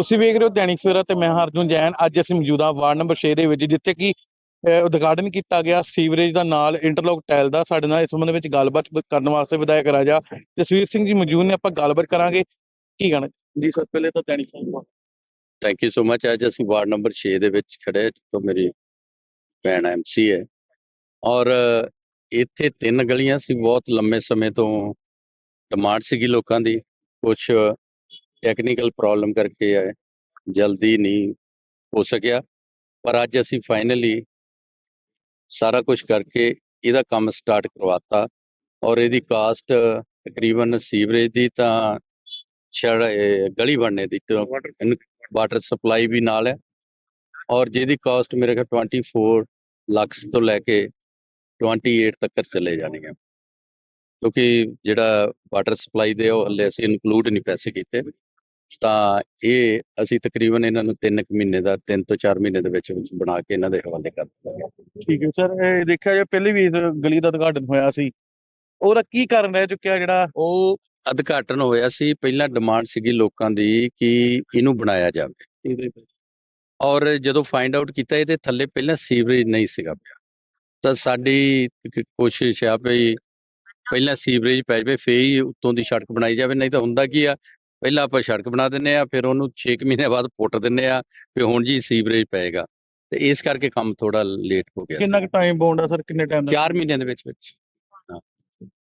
ਤੁਸੀਂ ਵੇਖ ਰਹੇ ਹੋ ਦੈਨਿਕ ਸਵੇਰਾ ਤੇ ਮੈਂ ਹਾਂ ਅਰਜੁਨ ਜੈਨ। ਅੱਜ ਅਸੀਂ ਮੌਜੂਦ ਵਾਰਡ ਨੰਬਰ 6 ਦੇ ਵਿੱਚ ਜਿੱਥੇ ਕਿ ਉਦਘਾਟਨ ਕੀਤਾ ਗਿਆ ਸੀਵਰੇਜ ਦਾ ਨਾਲ ਇੰਟਰਲੋਕ ਟਾਇਲ ਦਾ। ਸਾਡੇ ਨਾਲ ਇਸ ਸੰਬੰਧ ਵਿੱਚ ਗੱਲਬਾਤ ਕਰਨ ਵਾਸਤੇ ਵਿਧਾਇਕ ਰਾਜਾ ਜਸਵੀਰ ਸਿੰਘ ਜੀ ਮੌਜੂਦ ਨੇ। ਆਪਾਂ ਗੱਲਬਾਤ ਕਰਾਂਗੇ। ਕੀ ਕਹਿਣਾ? ਜੀ ਸਰ ਪਹਿਲੇ ਤਾਂ Dainik Savera thank you so much ਅੱਜ ਅਸੀਂ ਵਾਰਡ ਨੰਬਰ 6 ਦੇ ਵਿੱਚ ਖੜੇ ਹਾਂ, ਜਿੱਥੋਂ ਮੇਰੀ ਭੈਣ ਐਮਸੀ ਹੈ। ਔਰ ਇੱਥੇ ਤਿੰਨ ਗਲੀਆਂ ਸੀ। ਬਹੁਤ ਲੰਮੇ ਸਮੇਂ ਤੋਂ ਡਿਮਾਂਡ ਸੀਗੀ ਲੋਕਾਂ ਦੀ। ਕੁਝ ਟੈਕਨੀਕਲ ਪ੍ਰੋਬਲਮ ਕਰਕੇ ਜਲਦੀ ਨਹੀਂ ਹੋ ਸਕਿਆ। ਪਰ ਅੱਜ ਅਸੀਂ ਫਾਈਨਲੀ ਸਾਰਾ ਕੁਝ ਕਰਕੇ ਇਹਦਾ ਕੰਮ ਸਟਾਰਟ ਕਰਵਾਤਾ ਔਰ ਇਹਦੀ ਕਾਸਟ ਤਕਰੀਬਨ ਸੀਵਰੇਜ ਦੀ ਤਾਂ ਗਲੀ ਬਣਨੇ ਦੀ ਵਾਟਰ ਸਪਲਾਈ ਵੀ ਨਾਲ ਹੈ ਔਰ ਜਿਹਦੀ ਕਾਸਟ ਮੇਰੇ ਖਿਆਲ 24 ਲੱਖ ਤੋਂ ਲੈ ਕੇ 28 ਤੱਕ ਚਲੇ ਜਾਣੀ ਹੈ। ਕਿਉਂਕਿ ਜਿਹੜਾ ਵਾਟਰ ਸਪਲਾਈ ਦੇ ਉਹ ਹਲੇ ਅਸੀਂ ਇਨਕਲੂਡ ਨਹੀਂ ਪੈਸੇ ਕੀਤੇ। ਤਾਂ ਇਹ ਅਸੀਂ ਤਕਰੀਬਨ ਇਹਨਾਂ ਨੂੰ 3 ਮਹੀਨੇ ਦਾ 3 ਤੋਂ 4 ਮਹੀਨੇ ਦੇ ਵਿੱਚ ਵਿੱਚ ਬਣਾ ਕੇ ਇਹਨਾਂ ਦੇ ਹਵਾਲੇ ਕਰ ਦਿੱਤਾ ਠੀਕ ਹੈ ਸਰ ਇਹ ਦੇਖਿਆ ਜਾ ਪਹਿਲੇ ਵੀ ਇਸ ਗਲੀ ਦਾ ਉਦਘਾਟਨ ਹੋਇਆ ਸੀ। ਉਹਦਾ ਕੀ ਕਾਰਨ ਰਹਿ ਚੁੱਕਿਆ ਜਿਹੜਾ? ਉਹ ਉਦਘਾਟਨ ਹੋਇਆ ਸੀ ਪਹਿਲਾਂ ਡਿਮਾਂਡ ਸੀਗੀ ਲੋਕਾਂ ਦੀ ਕਿ ਇਹਨੂੰ ਬਣਾਇਆ ਜਾਵੇ। ਔਰ ਜਦੋਂ ਫਾਈਂਡ ਆਊਟ ਕੀਤਾ ਇਹਦੇ ਥੱਲੇ ਪਹਿਲਾਂ ਸੀਵਰੇਜ ਨਹੀਂ ਸੀਗਾ ਪਿਆ। ਤਾਂ ਸਾਡੀ ਕੋਸ਼ਿਸ਼ ਆ ਵੀ ਪਹਿਲਾਂ ਸੀਵਰੇਜ ਪੈ ਜਾਵੇ ਫੇਰ ਹੀ ਉੱਤੋਂ ਦੀ ਸੜਕ ਬਣਾਈ ਜਾਵੇ। ਨਹੀਂ ਤਾਂ ਹੁੰਦਾ ਕੀ ਆ ਪਹਿਲਾਂ ਆਪਾਂ ਸੜਕ ਬਣਾ ਦਿੰਨੇ ਆ ਫਿਰ ਉਹਨੂੰ 6 ਮਹੀਨੇ ਬਾਅਦ ਪੁੱਟ ਦਿੰਨੇ ਆ ਵੀ ਹੁਣ ਜੀ ਸੀਵਰੇਜ ਪਏਗਾ। ਤੇ ਇਸ ਕਰਕੇ ਕੰਮ ਥੋੜਾ ਲੇਟ ਹੋ ਗਿਆ ਕਿੰਨਾ ਕੁ ਟਾਈਮ ਬੌਂਡ ਆ ਸਰ? ਕਿੰਨੇ ਟਾਈਮ ਦਾ? 4 ਮਹੀਨਿਆਂ ਦੇ ਵਿੱਚ ਵਿੱਚ।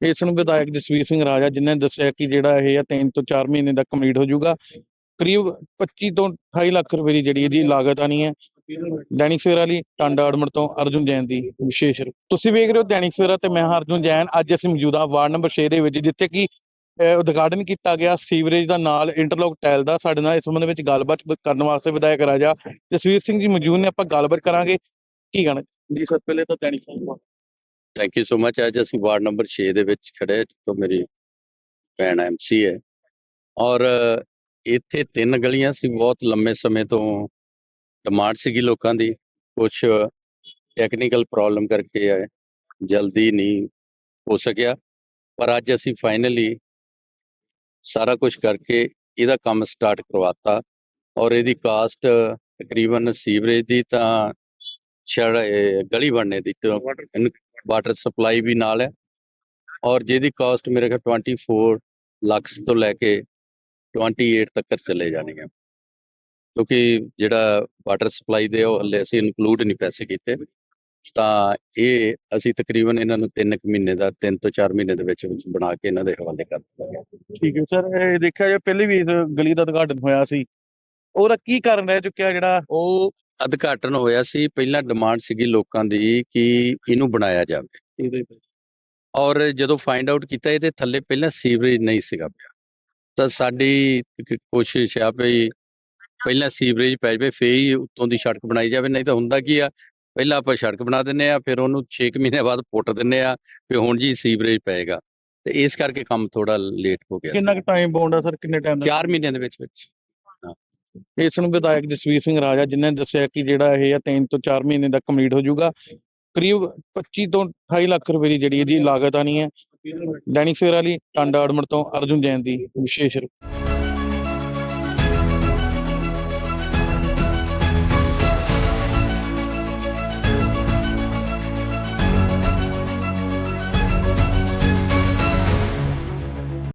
ਇਸ ਨੂੰ ਵਿਧਾਇਕ ਜਸਵੀਰ ਸਿੰਘ ਰਾਜਾ ਜਿਨ੍ਹਾਂ ਨੇ ਦੱਸਿਆ ਕਿ ਜਿਹੜਾ ਇਹ ਆ 3 ਤੋਂ 4 ਮਹੀਨੇ ਦਾ ਕੰਪਲੀਟ ਹੋ ਜਾਊਗਾ। ਕਰੀਬ 25 ਤੋਂ 28 ਲੱਖ ਰੁਪਏ ਦੀ ਜਿਹੜੀ ਇਹਦੀ ਲਾਗਤ ਆਣੀ ਹੈ। ਦੈਨਿਕ ਸਵੇਰਾ ਲਈ ਟਾਂਡਾ ਅੜਮੜ ਤੋਂ ਅਰਜੁਨ ਜੈਨ ਦੀ ਵਿਸ਼ੇਸ਼ ਰਿਪੋਰਟ ਤੁਸੀਂ ਵੇਖ ਰਹੇ ਹੋ ਦੈਨਿਕ ਸਵੇਰਾ ਤੇ ਮੈਂ ਹਾਂ ਅਰਜੁਨ ਜੈਨ। ਅੱਜ ਅਸੀਂ ਮੌਜੂਦ ਵਾਰਡ ਨੰਬਰ 6 ਦੇ ਵਿੱਚ ਜਿੱਥੇ ਕਿ ਉਦਘਾਟਨ ਕੀਤਾ ਗਿਆ ਸੀਵਰੇਜ ਦਾ ਨਾਲ ਇੰਟਰਲੋਕ ਟਾਇਲ ਦਾ ਸਾਡੇ ਨਾਲ ਇਸ ਸੰਬੰਧ ਵਿੱਚ ਗੱਲਬਾਤ ਕਰਨ ਵਾਸਤੇ ਵਿਧਾਇਕ ਰਾਜਾ ਜਸਵੀਰ ਸਿੰਘ ਜੀ ਮੌਜੂਦ ਨੇ ਆਪਾਂ ਗੱਲਬਾਤ ਕਰਾਂਗੇ। ਕੀ ਕਹਿਣਾ? ਜੀ ਸਰ ਪਹਿਲੇ ਤਾਂ Dainik Savera thank you so much ਅੱਜ ਅਸੀਂ ਵਾਰਡ ਨੰਬਰ 6 ਦੇ ਵਿੱਚ ਖੜੇ ਜਿੱਥੋਂ ਮੇਰੀ ਭੈਣ ਐਮਸੀ ਹੈ। ਔਰ ਇੱਥੇ ਤਿੰਨ ਗਲੀਆਂ ਸੀ ਬਹੁਤ ਲੰਮੇ ਸਮੇਂ ਤੋਂ ਡਿਮਾਂਡ ਸੀਗੀ ਲੋਕਾਂ ਦੀ। ਕੁਝ ਟੈਕਨੀਕਲ ਪ੍ਰੋਬਲਮ ਕਰਕੇ ਹੈ ਜਲਦੀ ਨਹੀਂ ਹੋ ਸਕਿਆ। ਪਰ ਅੱਜ ਅਸੀਂ ਫਾਈਨਲੀ ਸਾਰਾ ਕੁਝ ਕਰਕੇ ਇਹਦਾ ਕੰਮ ਸਟਾਰਟ ਕਰਵਾਤਾ ਔਰ ਇਹਦੀ ਕਾਸਟ ਤਕਰੀਬਨ ਸੀਵਰੇਜ ਦੀ ਤਾਂ ਛੜ ਗਲੀ ਬਣਨੇ ਦੀ ਤੇ ਵਾਟਰ ਸਪਲਾਈ ਵੀ ਨਾਲ ਹੈ ਔਰ ਜਿਹਦੀ ਕਾਸਟ ਮੇਰੇ ਖਿਆਲ 24 ਲੱਖ ਤੋਂ ਲੈ ਕੇ 28 ਤੱਕ ਚਲੇ ਜਾਣੀ ਹੈ ਕਿਉਂਕਿ ਜਿਹੜਾ ਵਾਟਰ ਸਪਲਾਈ ਦੇ ਉਹ ਹਲੇ ਅਸੀਂ ਇਨਕਲੂਡ ਨਹੀਂ ਪੈਸੇ ਕੀਤੇ। ਤਾਂ ਇਹ ਅਸੀਂ ਤਕਰੀਬਨ ਇਹਨਾਂ ਨੂੰ 3 ਮਹੀਨੇ ਦਾ 3 ਤੋਂ 4 ਮਹੀਨੇ ਦੇ ਵਿੱਚ ਵਿੱਚ ਬਣਾ ਕੇ ਇਹਨਾਂ ਦੇ ਹਵਾਲੇ ਕਰ ਦਿੱਤਾ। ਠੀਕ ਹੈ ਸਰ ਇਹ ਦੇਖਿਆ ਜਾ ਪਹਿਲੇ ਵੀ ਇਸ ਗਲੀ ਦਾ ਉਦਘਾਟਨ ਹੋਇਆ ਸੀ। ਉਹਦਾ ਕੀ ਕਾਰਨ ਰਹਿ ਚੁੱਕਿਆ ਜਿਹੜਾ? ਉਹ ਉਦਘਾਟਨ ਹੋਇਆ ਸੀ ਪਹਿਲਾਂ ਡਿਮਾਂਡ ਸੀਗੀ ਲੋਕਾਂ ਦੀ ਕਿ ਇਹਨੂੰ ਬਣਾਇਆ ਜਾਵੇ। ਔਰ ਜਦੋਂ ਫਾਈਂਡ ਆਊਟ ਕੀਤਾ ਇਹਦੇ ਥੱਲੇ ਪਹਿਲਾਂ ਸੀਵਰੇਜ ਨਹੀਂ ਸੀਗਾ ਪਿਆ। ਤਾਂ ਸਾਡੀ ਕੋਸ਼ਿਸ਼ ਆ ਵੀ ਪਹਿਲਾਂ ਸੀਵਰੇਜ ਪੈ ਜਾਵੇ ਫੇਰ ਹੀ ਉੱਤੋਂ ਦੀ ਸੜਕ ਬਣਾਈ ਜਾਵੇ। ਨਹੀਂ ਤਾਂ ਹੁੰਦਾ ਕੀ ਆ ਪਹਿਲਾਂ ਆਪਾਂ ਸੜਕ ਬਣਾ ਦਿੰਨੇ ਆ ਫਿਰ ਉਹਨੂੰ 6 ਮਹੀਨੇ ਬਾਅਦ ਪੁੱਟ ਦਿੰਨੇ ਆ ਵੀ ਹੁਣ ਜੀ ਸੀਵਰੇਜ ਪਏਗਾ। ਤੇ ਇਸ ਕਰਕੇ ਕੰਮ ਥੋੜਾ ਲੇਟ ਹੋ ਗਿਆ ਕਿੰਨਾ ਕੁ ਟਾਈਮ ਬੌਂਡ ਆ ਸਰ? ਕਿੰਨੇ ਟਾਈਮ ਦਾ? 4 ਮਹੀਨਿਆਂ ਦੇ ਵਿੱਚ ਵਿੱਚ। ਇਸ ਨੂੰ ਵਿਧਾਇਕ ਜਸਵੀਰ ਸਿੰਘ ਰਾਜਾ ਜਿਨ੍ਹਾਂ ਨੇ ਦੱਸਿਆ ਕਿ ਜਿਹੜਾ ਇਹ ਆ 3 ਤੋਂ 4 ਮਹੀਨੇ ਦਾ ਕੰਪਲੀਟ ਹੋ ਜਾਊਗਾ ਕਰੀਬ 25 ਤੋਂ 28 ਲੱਖ ਰੁਪਏ ਦੀ ਜਿਹੜੀ ਇਹਦੀ ਲਾਗਤ ਆਣੀ ਹੈ। ਦੈਨਿਕ ਸਵੇਰਾ ਲਈ ਟਾਂਡਾ ਅੜਮੜ ਤੋਂ ਅਰਜੁਨ ਜੈਨ ਦੀ ਵਿਸ਼ੇਸ਼ ਰਿਪੋਰਟ।